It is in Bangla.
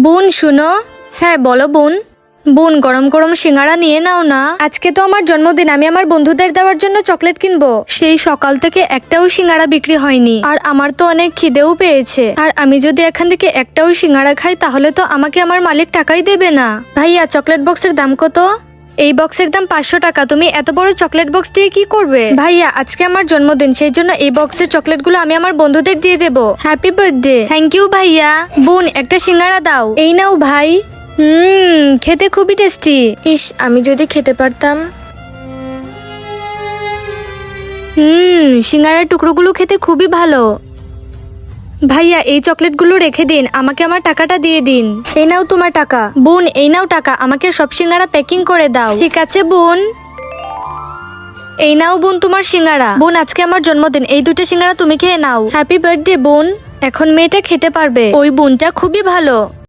বোন, শুনো। হ্যাঁ বলো বোন। বোন, গরম গরম সিঙ্গারা নিয়ে নাও না। আজকে তো আমার জন্মদিন, আমি আমার বন্ধুদের দেওয়ার জন্য চকলেট কিনবো। সেই সকাল থেকে একটাও সিঙ্গারা বিক্রি হয়নি। আর আমার তো অনেক খিদেও পেয়েছে। আর আমি যদি এখান থেকে একটাও সিঙ্গারা খাই, তাহলে তো আমাকে আমার মালিক টাকাই দেবে না। ভাইয়া, চকলেট বক্সের দাম কত? এই বক্সের দাম পাঁচশো টাকা। তুমি এত বড় চকলেট বক্স দিয়ে কি করবে? ভাইয়া, আজকে আমার জন্মদিন, সেই জন্য এই বক্সের চকলেটগুলো আমি আমার বন্ধুদের দিয়ে দেব। হ্যাপি বার্থডে থ্যাংক ইউ ভাইয়া। বোন, একটা সিঙ্গারা দাও। এই নাও, ভাই। হুম, খেতে খুবই টেস্টি ইস, আমি যদি খেতে পারতাম। হুম, সিঙ্গারার টুকরোগুলো খেতে খুবই ভালো। ভাইয়া, এই চকলেটগুলো রেখে দিন, আমাকে আমার টাকাটা দিয়ে দিন। এই নাও তোমার টাকা। বোন, এই নাও টাকা, আমাকে সব সিঙ্গারা প্যাকিং করে দাও। ঠিক আছে, বোন? এই নাও বোন তোমার সিঙ্গারা। বোন, আজকে আমার জন্মদিন, এই দুটো সিঙ্গারা তুমি খেয়ে নাও। হ্যাপি বার্থডে বোন। এখন মেয়েটা খেতে পারবে। ওই বোনটা খুবই ভালো।